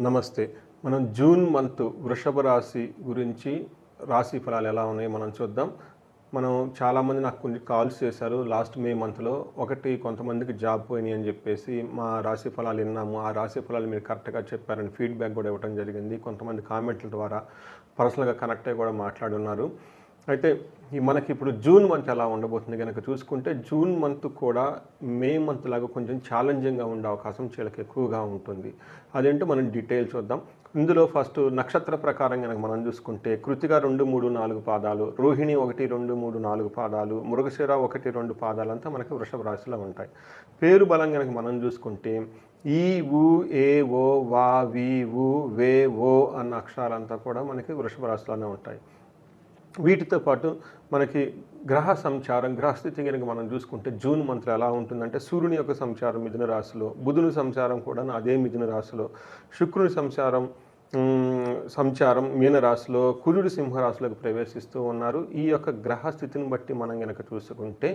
నమస్తే. మనం June month వృషభ రాశి గురించి రాశి ఫలాలు ఎలా ఉన్నాయో మనం చూద్దాం. మనం చాలామంది నాకు కొన్ని కాల్స్ చేశారు. లాస్ట్ మే మంత్లో ఒకటి కొంతమందికి జాబ్ పోయినాయి అని చెప్పేసి మా రాశి ఫలాలు విన్నాము. ఆ రాశి ఫలాలు మీరు కరెక్ట్గా చెప్పారని ఫీడ్బ్యాక్ కూడా ఇవ్వడం జరిగింది. కొంతమంది కామెంట్ల ద్వారా పర్సనల్గా కనెక్ట్ అయ్యి కూడా మాట్లాడున్నారు. అయితే ఈ మనకి ఇప్పుడు జూన్ మంత్ ఎలా ఉండబోతుంది కనుక చూసుకుంటే జూన్ మంత్ కూడా మే మంత్ లాగా కొంచెం ఛాలెంజింగ్గా ఉండే అవకాశం చీలకి ఎక్కువగా ఉంటుంది. అదేంటో మనం డీటెయిల్ చూద్దాం. ఇందులో ఫస్ట్ నక్షత్ర ప్రకారం కనుక మనం చూసుకుంటే కృతిక రెండు మూడు నాలుగు పాదాలు రోహిణి ఒకటి రెండు మూడు నాలుగు పాదాలు మృగశిర ఒకటి రెండు పాదాలంతా మనకి వృషభ రాశిలో ఉంటాయి. పేరు బలం కనుక మనం చూసుకుంటే ఈ ఊ ఏ ఓ వా వి ఊ వే ఓ అన్న అక్షరాలంతా కూడా మనకి వృషభ రాశిలోనే ఉంటాయి. వీటితో పాటు మనకి గ్రహ సంచారం గ్రహస్థితి కనుక మనం చూసుకుంటే జూన్ మంత్లో ఎలా ఉంటుందంటే సూర్యుని యొక్క సంచారం మిథున రాశిలో బుధుని సంచారం కూడా అదే మిథున రాశిలో శుక్రుని సంచారం సంచారం మీనరాశిలో కుజుడు సింహరాశిలోకి ప్రవేశిస్తూ ఉన్నారు. ఈ యొక్క గ్రహస్థితిని బట్టి మనం కనుక చూసుకుంటే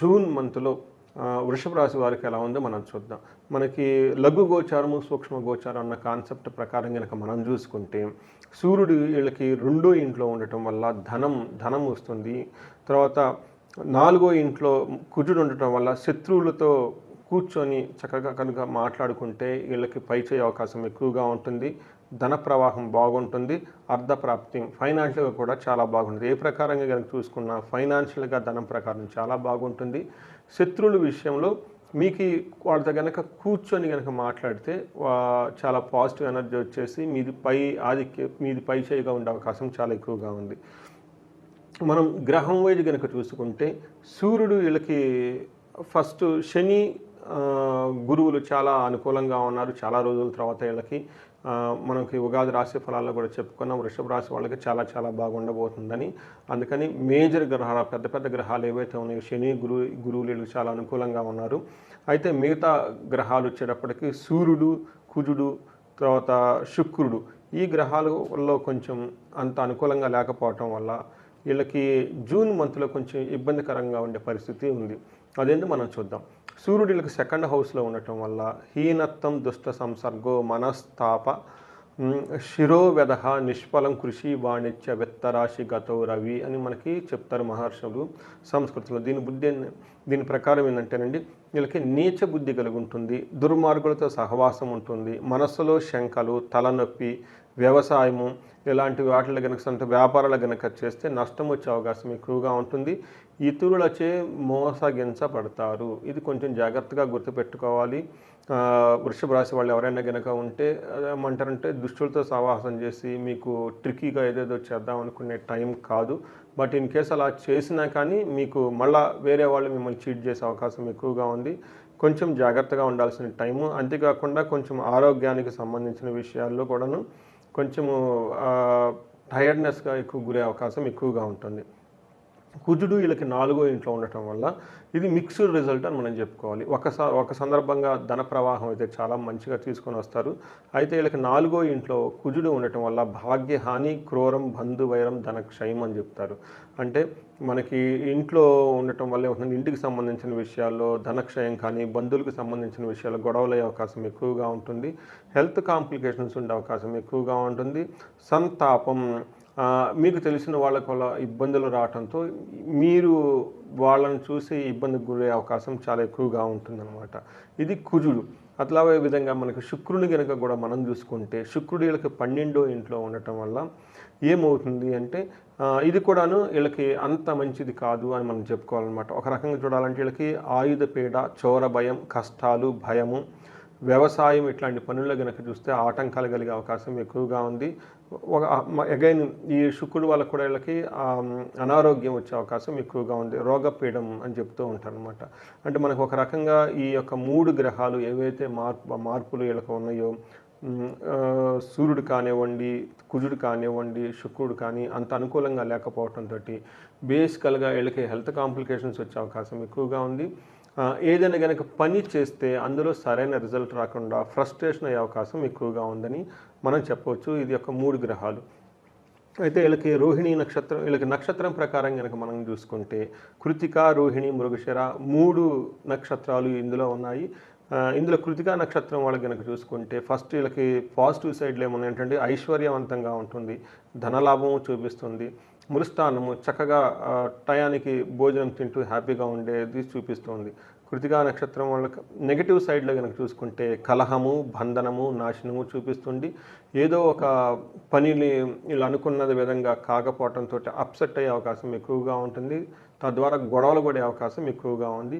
జూన్ మంత్లో వృషభ రాశి వారికి ఎలా ఉందో మనం చూద్దాం. మనకి లఘు గోచారము సూక్ష్మ గోచారం అన్న కాన్సెప్ట్ ప్రకారం కనుక మనం చూసుకుంటే సూర్యుడు వీళ్ళకి రెండో ఇంట్లో ఉండటం వల్ల ధనం ధనం వస్తుంది. తర్వాత నాలుగో ఇంట్లో కుజుడు ఉండటం వల్ల శత్రువులతో కూర్చొని చక్కగా కనుక మాట్లాడుకుంటే వీళ్ళకి పై చేయ అవకాశం ఎక్కువగా ఉంటుంది. ధన ప్రవాహం బాగుంటుంది. అర్ధప్రాప్తి ఫైనాన్షియల్గా కూడా చాలా బాగుంటుంది. ఏ ప్రకారంగా కనుక చూసుకున్నా ఫైనాన్షియల్గా ధనం ప్రకారం చాలా బాగుంటుంది. శత్రువుల విషయంలో మీకు వాళ్ళతో కనుక కూర్చొని కనుక మాట్లాడితే వా- చాలా పాజిటివ్ ఎనర్జీ వచ్చేసి మీది పై ఆధిక్య మీది పై చేయిగా ఉండే అవకాశం చాలా ఎక్కువగా ఉంది. మనం గ్రహం వైజ్ కనుక చూసుకుంటే సూర్యుడు వీళ్ళకి ఫస్ట్ శని గురువులు చాలా అనుకూలంగా ఉన్నారు చాలా రోజుల తర్వాత వీళ్ళకి. మనకి ఉగాది రాశి ఫలాల్లో కూడా చెప్పుకున్నాం వృషభ రాశి వాళ్ళకి చాలా చాలా బాగుండబోతుందని. అందుకని మేజర్ గ్రహాలు పెద్ద పెద్ద గ్రహాలు ఏవైతే ఉన్నాయో శని గురు గురువులు చాలా అనుకూలంగా ఉన్నారు. అయితే మిగతా గ్రహాలు వచ్చేటప్పటికి సూర్యుడు కుజుడు తర్వాత శుక్రుడు ఈ గ్రహాలలో కొంచెం అంత అనుకూలంగా లేకపోవటం వల్ల వీళ్ళకి జూన్ మంత్లో కొంచెం ఇబ్బందికరంగా ఉండే పరిస్థితి ఉంది. అదేంటి మనం చూద్దాం. సూర్యుడు సెకండ్ హౌస్లో ఉండటం వల్ల హీనత్వం దుష్ట సంసర్గో మనస్తాప మ్, నిష్ఫలం కృషి వాణిజ్య విత్తరాశి గతో రవి అని మనకి చెప్తారు మహర్షులు సంస్కృతిలో. దీని బుద్ధి దీని ప్రకారం ఏంటంటేనండి వీళ్ళకి నీచ బుద్ధి కలిగి ఉంటుంది దుర్మార్గులతో సహవాసం ఉంటుంది మనస్సులో శంకలు తలనొప్పి వ్యవసాయము ఇలాంటి వాటిలో కనుక సొంత వ్యాపారాలు కనుక చేస్తే నష్టం వచ్చే అవకాశం ఎక్కువగా ఉంటుంది ఇతరులచే మోసగించబడతారు. ఇది కొంచెం జాగ్రత్తగా గుర్తుపెట్టుకోవాలి. వృషభ రాశి వాళ్ళు ఎవరైనా కనుక ఉంటే ఏమంటారంటే దుష్టులతో సహవాసం చేసి మీకు ట్రిక్కీగా ఏదేదో చేద్దాం అనుకునే టైం కాదు. బట్ ఇన్ కేస్ అలా చేసినా కానీ మీకు మళ్ళా వేరే వాళ్ళు మిమ్మల్ని చీట్ చేసే అవకాశం ఎక్కువగా ఉంది. కొంచెం జాగ్రత్తగా ఉండాల్సిన టైము అంతేకాకుండా కొంచెం ఆరోగ్యానికి సంబంధించిన విషయాల్లో కూడాను కొంచెము టైర్డ్నెస్గా ఎక్కువ గురే అవకాశం ఎక్కువగా ఉంటుంది. కుజుడు వీళ్ళకి నాలుగో ఇంట్లో ఉండటం వల్ల ఇది మిక్స్డ్ రిజల్ట్ అని మనం చెప్పుకోవాలి. ఒకసారి ఒక సందర్భంగా ధన ప్రవాహం అయితే చాలా మంచిగా తీసుకొని వస్తారు. అయితే వీళ్ళకి నాలుగో ఇంట్లో కుజుడు ఉండటం వల్ల భాగ్యహాని క్రూరం బంధు వైరం ధన క్షయం అని చెప్తారు. అంటే మనకి ఇంట్లో ఉండటం వల్ల ఏమవుతుంది ఇంటికి సంబంధించిన విషయాల్లో ధనక్షయం కానీ బంధువులకు సంబంధించిన విషయాల్లో గొడవలయ్యే అవకాశం ఎక్కువగా ఉంటుంది. హెల్త్ కాంప్లికేషన్స్ ఉండే అవకాశం ఎక్కువగా ఉంటుంది. సంతాపం మీకు తెలిసిన వాళ్ళకు వల్ల ఇబ్బందులు రావడంతో మీరు వాళ్ళని చూసి ఇబ్బందికి గురయ్యే అవకాశం చాలా ఎక్కువగా ఉంటుందన్నమాట. ఇది కుజుడు. అట్లాగే విధంగా మనకి శుక్రుని కనుక కూడా మనం చూసుకుంటే శుక్రుడు వీళ్ళకి పన్నెండో ఇంట్లో ఉండటం వల్ల ఏమవుతుంది అంటే ఇది కూడాను వీళ్ళకి అంత మంచిది కాదు అని మనం చెప్పుకోవాలన్నమాట. ఒక రకంగా చూడాలంటే వీళ్ళకి ఆయుధ పీడ చోర భయం కష్టాలు భయము వ్యవసాయం ఇట్లాంటి పనుల్లో కనుక చూస్తే ఆటంకాలు కలిగే అవకాశం ఎక్కువగా ఉంది. ఒక అగైన్ ఈ శుక్రుడు వాళ్ళ కూడా వీళ్ళకి అనారోగ్యం వచ్చే అవకాశం ఎక్కువగా ఉంది. రోగపీడం అని చెప్తూ ఉంటారు అనమాట అంటే మనకు ఒక రకంగా ఈ యొక్క మూడు గ్రహాలు ఏవైతే మార్పు మార్పులు వీళ్ళకి ఉన్నాయో సూర్యుడు కానివ్వండి కుజుడు కానివ్వండి శుక్రుడు కానీ అంత అనుకూలంగా లేకపోవడంతో బేసికల్గా వీళ్ళకి హెల్త్ కాంప్లికేషన్స్ వచ్చే అవకాశం ఎక్కువగా ఉంది. ఏదైనా కనుక పని చేస్తే అందులో సరైన రిజల్ట్ రాకుండా ఫ్రస్ట్రేషన్ అయ్యే అవకాశం ఎక్కువగా ఉందని మనం చెప్పవచ్చు. ఇది యొక్క మూడు గ్రహాలు. అయితే వీళ్ళకి రోహిణి నక్షత్రం వీళ్ళకి నక్షత్రం ప్రకారం కనుక మనం చూసుకుంటే కృతిక రోహిణి మృగశిర మూడు నక్షత్రాలు ఇందులో ఉన్నాయి. ఇందులో కృతికా నక్షత్రం వాళ్ళకి కనుక చూసుకుంటే ఫస్ట్ వీళ్ళకి పాజిటివ్ సైడ్లు ఏమన్నా ఏంటంటే ఐశ్వర్యవంతంగా ఉంటుంది. ధనలాభం చూపిస్తుంది. మృస్థానము చక్కగా టయానికి భోజనం తింటూ హ్యాపీగా ఉండేది చూపిస్తోంది కృతికా నక్షత్రం వల్ల నెగిటివ్ సైడ్లో కనుక చూసుకుంటే కలహము బంధనము నాశనము చూపిస్తుంది ఏదో ఒక పనిని వీళ్ళు అనుకున్నది విధంగా కాకపోవడంతో అప్సెట్ అయ్యే అవకాశం ఎక్కువగా ఉంటుంది. తద్వారా గొడవలు పడే అవకాశం ఎక్కువగా ఉంది.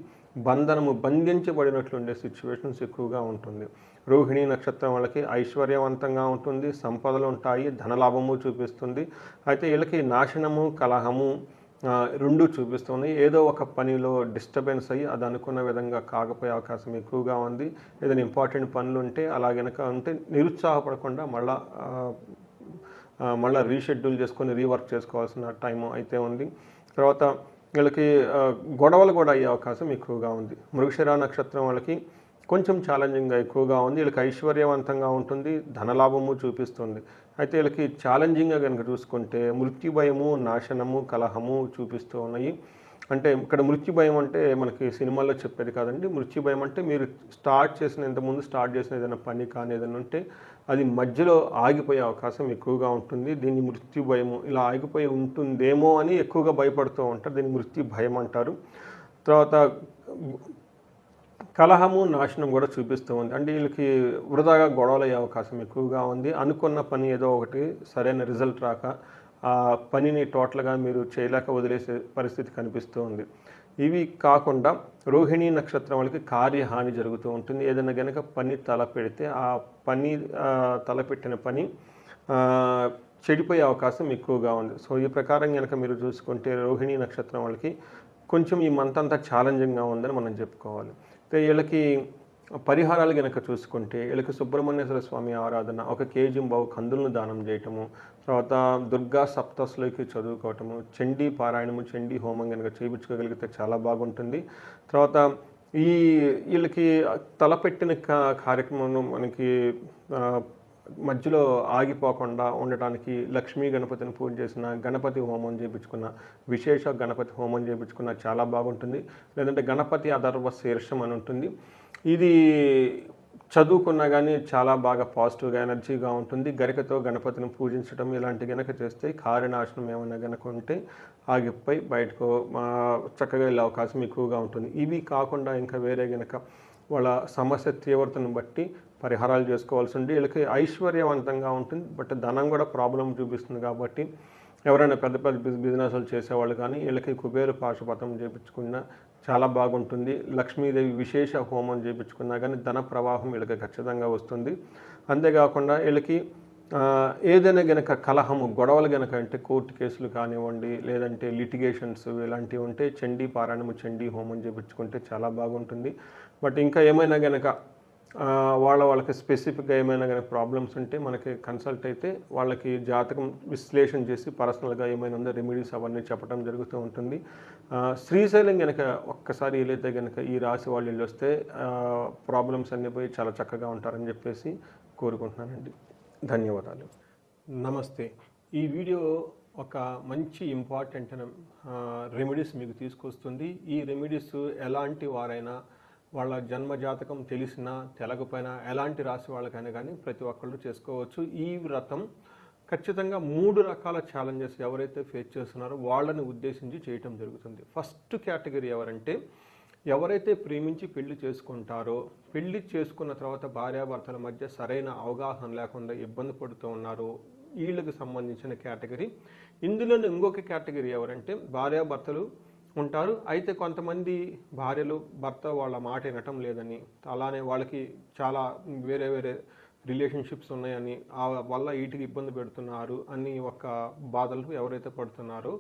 బంధనము బంధించబడినట్లు ఉండే సిచ్యువేషన్స్ ఎక్కువగా ఉంటుంది. రోహిణి నక్షత్రం వాళ్ళకి ఐశ్వర్యవంతంగా ఉంటుంది సంపదలు ఉంటాయి ధనలాభము చూపిస్తుంది. అయితే వీళ్ళకి నాశనము కలహము రెండు చూపిస్తుంది. ఏదో ఒక పనిలో డిస్టర్బెన్స్ అయ్యి అది అనుకున్న విధంగా కాకపోయే అవకాశం ఎక్కువగా ఉంది. ఏదైనా ఇంపార్టెంట్ పనులు ఉంటే అలాగనక ఉంటే నిరుత్సాహపడకుండా మళ్ళా మళ్ళీ రీషెడ్యూల్ చేసుకొని రీవర్క్ చేసుకోవాల్సిన టైం అయితే ఉంది. తర్వాత వీళ్ళకి గొడవలు కూడా అయ్యే అవకాశం ఎక్కువగా ఉంది. మృగశిర నక్షత్రం వాళ్ళకి కొంచెం ఛాలెంజింగ్గా ఎక్కువగా ఉంది. వీళ్ళకి ఐశ్వర్యవంతంగా ఉంటుంది. ధనలాభము చూపిస్తుంది. అయితే వీళ్ళకి ఛాలెంజింగ్గా కనుక చూసుకుంటే మృత్యు భయము నాశనము కలహము చూపిస్తూ ఉన్నాయి. అంటే ఇక్కడ మృత్యు భయం అంటే మనకి సినిమాల్లో చెప్పేది కాదండి. మృత్యు భయం అంటే మీరు స్టార్ట్ చేసిన ఇంతకుముందు స్టార్ట్ చేసిన ఏదైనా పని కానీ ఏదైనా ఉంటే అది మధ్యలో ఆగిపోయే అవకాశం ఎక్కువగా ఉంటుంది. దీన్ని మృత్యు భయము ఇలా ఆగిపోయి ఉంటుందేమో అని ఎక్కువగా భయపడుతూ ఉంటారు. దీన్ని మృత్యు భయం అంటారు. తర్వాత కలహము నాశనం కూడా చూపిస్తూ ఉంది. అంటే వీళ్ళకి వృధాగా గొడవలు అయ్యే అవకాశం ఎక్కువగా ఉంది. అనుకున్న పని ఏదో ఒకటి సరైన రిజల్ట్ రాక ఆ పనిని టోటల్గా మీరు చేయలేక వదిలేసే పరిస్థితి కనిపిస్తూ ఉంది. ఇవి కాకుండా రోహిణి నక్షత్రం వాళ్ళకి కార్యహాని జరుగుతూ ఉంటుంది. ఏదైనా కనుక పని తలపెడితే ఆ పని తలపెట్టిన పని చెడిపోయే అవకాశం ఎక్కువగా ఉంది. సో ఈ ప్రకారం కనుక మీరు చూసుకుంటే రోహిణి నక్షత్రం వాళ్ళకి కొంచెం ఈ మంత్ అంతా ఛాలెంజింగ్గా ఉందని మనం చెప్పుకోవాలి. వీళ్ళకి పరిహారాలు కనుక చూసుకుంటే వీళ్ళకి సుబ్రహ్మణ్యేశ్వర స్వామి ఆరాధన ఒక కేజీ బావు కందులను దానం చేయటము తర్వాత దుర్గా సప్తస్లోకి చదువుకోవటము చండీ పారాయణము చండీ హోమం కనుక చేయించుకోగలిగితే చాలా బాగుంటుంది. తర్వాత ఈ వీళ్ళకి తలపెట్టిన కా- కార్యక్రమం మనకి మధ్యలో ఆగిపోకుండా ఉండటానికి లక్ష్మీ గణపతిని పూజ చేసిన గణపతి హోమం చేయించుకున్న విశేష గణపతి హోమం చేయించుకున్న చాలా బాగుంటుంది. లేదంటే గణపతి అధర్వ శీర్షం అని ఉంటుంది. ఇది చదువుకున్నా కానీ చాలా బాగా పాజిటివ్గా ఎనర్జీగా ఉంటుంది. గరికతో గణపతిని పూజించడం ఇలాంటి గనక చేస్తే కార్యనాశనం ఏమైనా గనక ఉంటే ఆగిపోయి బయటకు చక్కగా వెళ్ళే అవకాశం ఎక్కువగా ఉంటుంది. ఇవి కాకుండా ఇంకా వేరే గనక వాళ్ళ సమస్య తీవ్రతను బట్టి పరిహారాలు చేసుకోవాల్సి ఉంది వీళ్ళకి ఐశ్వర్యవంతంగా ఉంటుంది. బట్ ధనం కూడా ప్రాబ్లం చూపిస్తుంది కాబట్టి ఎవరైనా పెద్ద పెద్ద బిజినెస్లు చేసేవాళ్ళు కానీ వీళ్ళకి కుబేరు పాశుపతం చేయించుకున్నా చాలా బాగుంటుంది. లక్ష్మీదేవి విశేష హోమం చేయించుకున్నా కానీ ధన ప్రవాహం వీళ్ళకి ఖచ్చితంగా వస్తుంది. అంతేకాకుండా వీళ్ళకి ఏదైనా గనక కలహము గొడవలు గనక అంటే కోర్టు కేసులు కానివ్వండి లేదంటే లిటిగేషన్స్ ఇలాంటివి ఉంటే చండీ పారాయణము చండీ హోమం చేయించుకుంటే చాలా బాగుంటుంది. బట్ ఇంకా ఏమైనా గనక వాళ్ళ వాళ్ళకి స్పెసిఫిక్గా ఏమైనా కానీ ప్రాబ్లమ్స్ ఉంటే మనకి కన్సల్ట్ అయితే వాళ్ళకి జాతకం విశ్లేషణ చేసి పర్సనల్గా ఏమైనా ఉందో రెమెడీస్ అవన్నీ చెప్పడం జరుగుతూ ఉంటుంది. శ్రీశైలం కనుక ఒక్కసారి వీలైతే కనుక ఈ రాశి వాళ్ళు వెళ్ళి వస్తే ప్రాబ్లమ్స్ అన్నీ పోయి చాలా చక్కగా ఉంటారని చెప్పేసి కోరుకుంటున్నానండి. ధన్యవాదాలు. నమస్తే. ఈ వీడియో ఒక మంచి ఇంపార్టెంట్ రెమెడీస్ మీకు తీసుకొస్తుంది. ఈ రెమెడీస్ ఎలాంటి వారైనా వాళ్ళ జన్మ జాతకం తెలిసినా తెలకపోయినా ఎలాంటి రాశి వాళ్ళకైనా కానీ ప్రతి ఒక్కళ్ళు చేసుకోవచ్చు. ఈ వ్రతం ఖచ్చితంగా మూడు రకాల ఛాలెంజెస్ ఎవరైతే ఫేస్ చేస్తున్నారో వాళ్ళని ఉద్దేశించి చేయటం జరుగుతుంది. ఫస్ట్ కేటగిరీ ఎవరంటే ఎవరైతే ప్రేమించి పెళ్ళి చేసుకుంటారో పెళ్ళి చేసుకున్న తర్వాత భార్యాభర్తల మధ్య సరైన అవగాహన లేకుండా ఇబ్బంది పడుతూ ఉన్నారో వీళ్ళకి సంబంధించిన కేటగిరీ ఇందులో ఇంకొక కేటగిరీ ఎవరంటే భార్యాభర్తలు ఉంటారు. అయితే కొంతమంది భార్యలు భర్త వాళ్ళ మాట వినటం లేదని అలానే వాళ్ళకి చాలా వేరే వేరే రిలేషన్షిప్స్ ఉన్నాయని ఆ వల్ల వీటికి ఇబ్బంది పెడుతున్నారు అని ఒక బాధలు ఎవరైతే పడుతున్నారో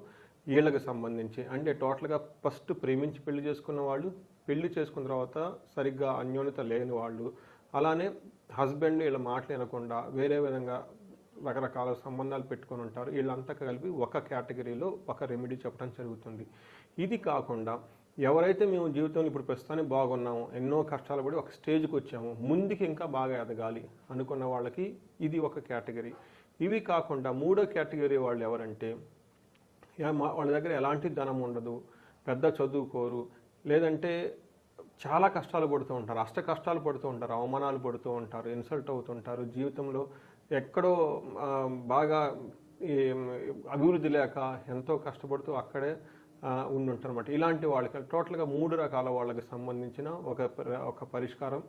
వీళ్ళకి సంబంధించి. అంటే టోటల్గా ఫస్ట్ ప్రేమించి పెళ్ళి చేసుకున్న వాళ్ళు పెళ్ళి చేసుకున్న తర్వాత సరిగ్గా అన్యోన్యత లేని వాళ్ళు అలానే హస్బెండ్ వీళ్ళ మాటలు వినకుండా వేరే విధంగా రకరకాల సంబంధాలు పెట్టుకొని ఉంటారు. వీళ్ళంతా కలిపి ఒక కేటగిరీలో ఒక రెమెడీ చెప్పడం జరుగుతుంది. ఇది కాకుండా ఎవరైతే మేము జీవితంలో ఇప్పుడు ప్రస్తుతానికి బాగున్నాము ఎన్నో కష్టాలు పడి ఒక స్టేజ్కి వచ్చాము ముందుకి ఇంకా బాగా ఎదగాలి అనుకున్న వాళ్ళకి ఇది ఒక కేటగిరీ. ఇవి కాకుండా మూడో కేటగిరీ వాళ్ళు ఎవరంటే యా- మా- వాళ్ళ దగ్గర ఎలాంటి ధనం ఉండదు పెద్ద చదువుకోరు లేదంటే చాలా కష్టాలు పడుతూ ఉంటారు అష్ట కష్టాలు పడుతూ ఉంటారు అవమానాలు పడుతూ ఉంటారు ఇన్సల్ట్ అవుతుంటారు. జీవితంలో ఎక్కడో బాగా అభివృద్ధి లేక ఎంతో కష్టపడుతూ అక్కడే ఉండుంటారు అనమాట ఇలాంటి వాళ్ళకి టోటల్గా మూడు రకాల వాళ్ళకి సంబంధించిన ఒక ఒక పరిష్కారం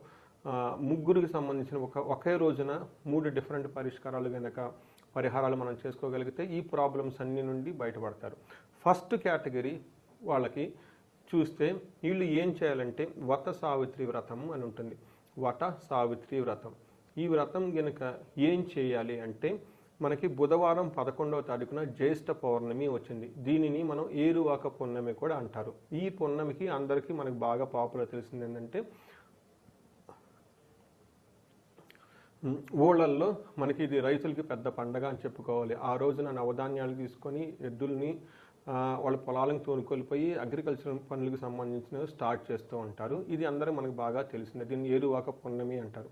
ముగ్గురికి సంబంధించిన ఒక ఒకే రోజున మూడు డిఫరెంట్ పరిష్కారాలు కనుక పరిహారాలు మనం చేసుకోగలిగితే ఈ ప్రాబ్లమ్స్ అన్ని నుండి బయటపడతారు. ఫస్ట్ కేటగిరీ వాళ్ళకి చూస్తే వీళ్ళు ఏం చేయాలంటే వత సావిత్రి వ్రతం అని ఉంటుంది. వట సావిత్రి వ్రతం. ఈ వ్రతం గనుక ఏం చేయాలి అంటే మనకి బుధవారం పదకొండవ తారీఖున జ్యేష్ఠ పౌర్ణమి వచ్చింది. దీనిని మనం ఏరువాక పున్నమి కూడా అంటారు. ఈ పున్నమికి అందరికీ మనకు బాగా పాపులర్ తెలిసింది ఏంటంటే ఊళ్ళల్లో మనకి ఇది రైతులకి పెద్ద పండగ అని చెప్పుకోవాలి. ఆ రోజున నవధాన్యాలు తీసుకొని ఎద్దుల్ని వాళ్ళ పొలాలను తోనుకొలిపోయి అగ్రికల్చర్ పనులకు సంబంధించినవి స్టార్ట్ చేస్తూ ఉంటారు. ఇది అందరూ మనకు బాగా తెలిసిందే. దీన్ని ఏరువాక పున్నమి అంటారు.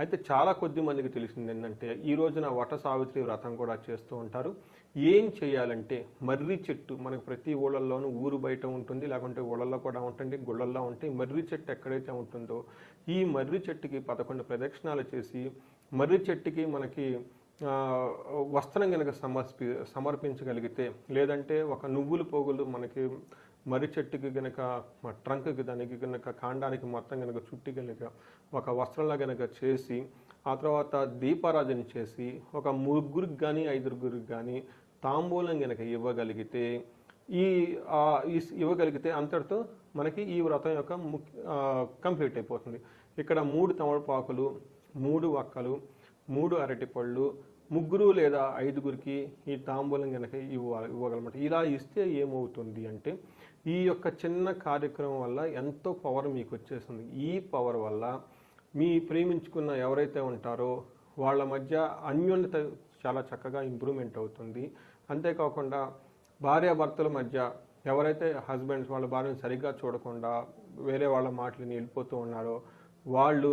అయితే చాలా కొద్ది మందికి తెలిసింది ఏంటంటే ఈ రోజున వట సావిత్రి వ్రతం కూడా చేస్తూ ఉంటారు. ఏం చేయాలంటే మర్రి చెట్టు మనకు ప్రతి ఊళ్ళల్లోనూ ఊరు బయట ఉంటుంది లేకుంటే ఊళ్ళల్లో కూడా ఉంటుంది గుళ్ళల్లో ఉంటాయి. మర్రి చెట్టు ఎక్కడైతే ఉంటుందో ఈ మర్రి చెట్టుకి పదకొండు ప్రదక్షిణాలు చేసి మర్రి చెట్టుకి మనకి వస్త్రం కనుక సమర్పి సమర్పించగలిగితే లేదంటే ఒక నువ్వుల పోగులు మనకి మర్రి చెట్టుకి గనక ట్రంక్కి దానికి గనక కాండానికి మొత్తం గనక చుట్టి గనక ఒక వస్త్రంలా గనక చేసి ఆ తర్వాత దీపారాధన చేసి ఒక ముగ్గురికి కానీ ఐదుగురికి కానీ తాంబూలం గనక ఇవ్వగలిగితే ఈ ఇవ్వగలిగితే అంతటితో మనకి ఈ వ్రతం యొక్క కంప్లీట్ అయిపోతుంది. ఇక్కడ మూడు తమలపాకులు మూడు వక్కలు మూడు అరటిపళ్ళు ముగ్గురు లేదా ఐదుగురికి ఈ తాంబూలం కనుక ఇవ్వాలి ఇవ్వగలమాట. ఇలా ఇస్తే ఏమవుతుంది అంటే ఈ యొక్క చిన్న కార్యక్రమం వల్ల ఎంతో పవర్ మీకు వచ్చేస్తుంది. ఈ పవర్ వల్ల మీ ప్రేమించుకున్న ఎవరైతే ఉంటారో వాళ్ళ మధ్య అన్యోన్యత చాలా చక్కగా ఇంప్రూవ్మెంట్ అవుతుంది. అంతేకాకుండా భార్యాభర్తల మధ్య ఎవరైతే హస్బెండ్స్ వాళ్ళ భార్యను సరిగ్గా చూడకుండా వేరే వాళ్ళ మాటలని వెళ్ళిపోతూ ఉన్నారో వాళ్ళు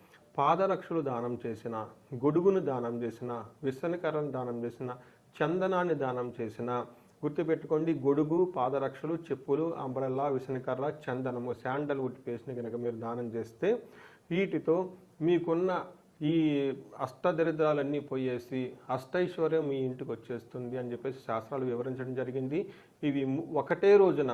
పాదరక్షలు దానం చేసిన గొడుగును దానం చేసిన విసనకరను దానం చేసిన చందనాన్ని దానం చేసిన గుర్తుపెట్టుకోండి గొడుగు పాదరక్షలు చెప్పులు అంబ్రల్లా విసనకర్ర చందనము శాండల్వుడ్ పేస్ట్ని కనుక మీరు దానం చేస్తే వీటితో మీకున్న ఈ అష్టదరిద్రాలన్నీ పోయేసి అష్టైశ్వర్యం మీ ఇంటికి వచ్చేస్తుంది అని చెప్పేసి శాస్త్రాలు వివరించడం జరిగింది. ఇవి ఒకటే రోజున